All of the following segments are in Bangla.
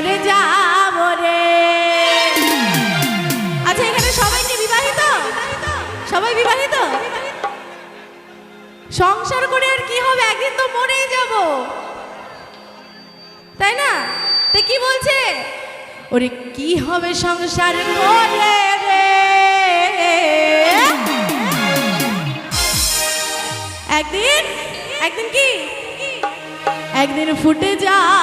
মরে যাব রে। আচ্ছা এখানে সবাই কি বিবাহিত? সবাই বিবাহিত? সংসার করে আর কি হবে? একদিন তো মরেই যাব। তাই না? কি বলছে? ওরে, কি হবে সংসার করে রে? একদিন? একদিন কি? একদিন ফুটে যাব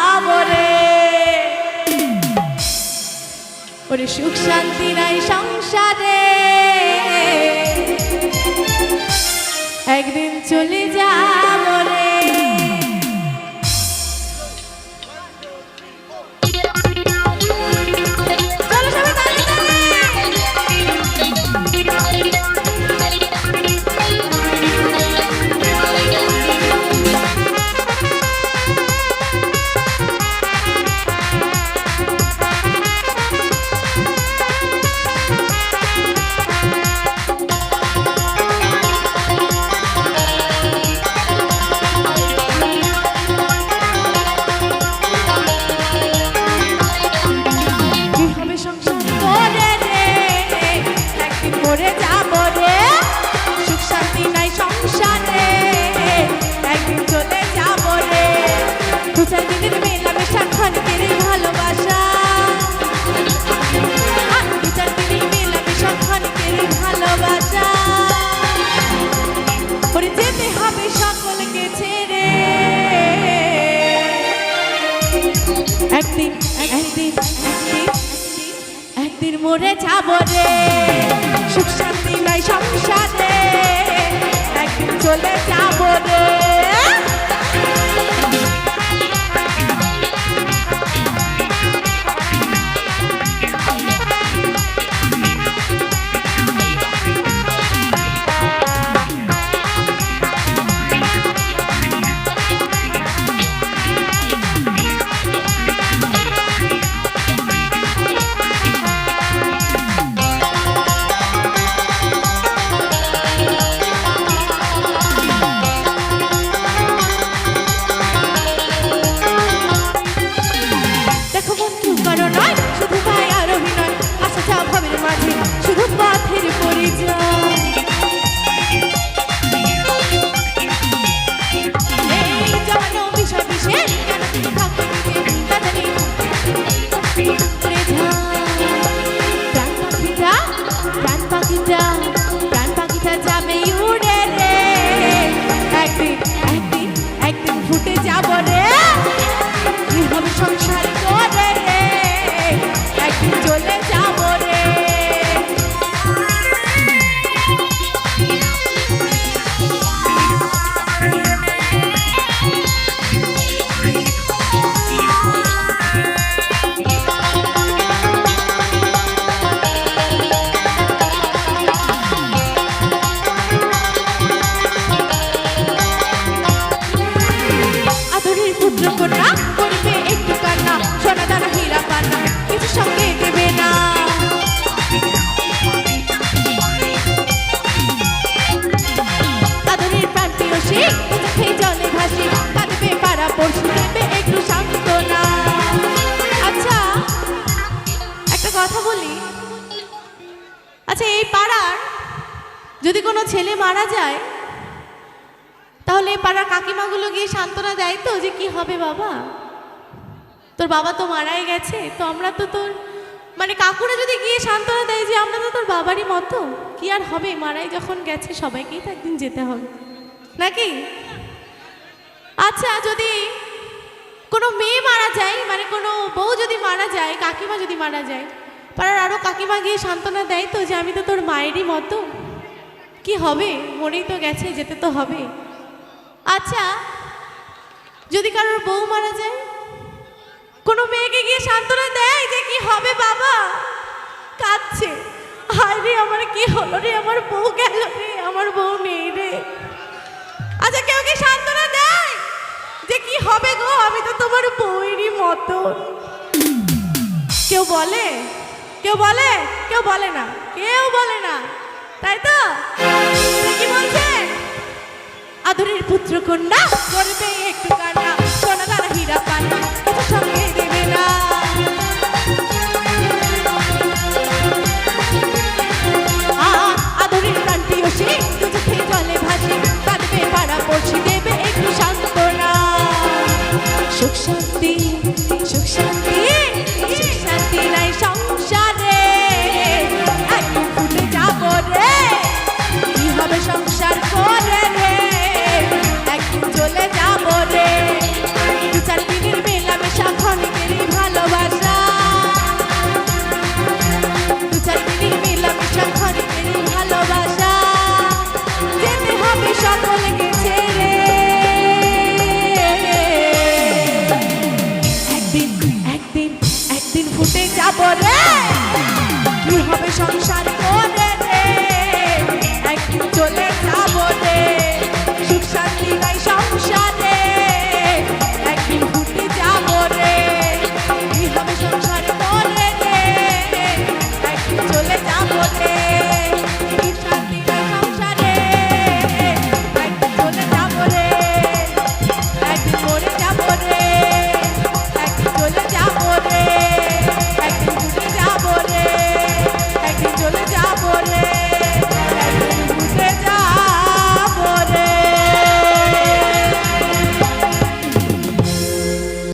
ওরে সুখ শান্তি নাই সংসারে। একদিন চলে যাব একদিন একদিন একদিন মরে যাব রে। সুখ শান্তি নাই সংসারে। একদিন চলে যাব রে। আচ্ছা এই পাড়ার যদি কোনো ছেলে মারা যায়, তাহলে এই পাড়ার কাকিমাগুলো গিয়ে সান্ত্বনা দেয় তো যে কি হবে বাবা? তোর বাবা তো মারাই গেছে, তো আমরা তো তোর মানে কাকুরা যদি গিয়ে সান্ত্বনা দেয় যে আমরা তো তোর বাবারই মতো, কি আর হবে? মারাই যখন গেছে, সবাইকেই তো একদিন যেতে হবে। নাকি? আচ্ছা যদি কোনো মেয়ে মারা যায় মানে কোনো বউ যদি মারা যায়, কাকিমা যদি মারা যায় পাড়ার আরও কাকিমা গিয়ে সান্ত্বনা দেয় তো যে আমি তো তোর মায়েরই মতো। কি হবে? মরেই তো গেছে, যেতে তো হবে। আচ্ছা যদি কারোর বউ মারা যায়, কোনো মেয়েকে গিয়ে সান্ত্বনা দেয় যে কি হবে বাবা? কাঁদছে। হায় রে, আমার কি হলো রে? আমার বউ গেল রে, আমার বউ নেই রে। আচ্ছা কেউ কি সান্ত্বনা দেয় যে কি হবে গো? আমি তো তোমার বউয়েরই মতো। কেউ বলে? কেউ বলে? কেউ বলে না। কেউ বলে না। তাই তো? কি বলছে? আদরের পুত্র কন্যা, করবে একটু কান্না। সোনা তারা হীরা পান্না সঙ্গে দেবে না।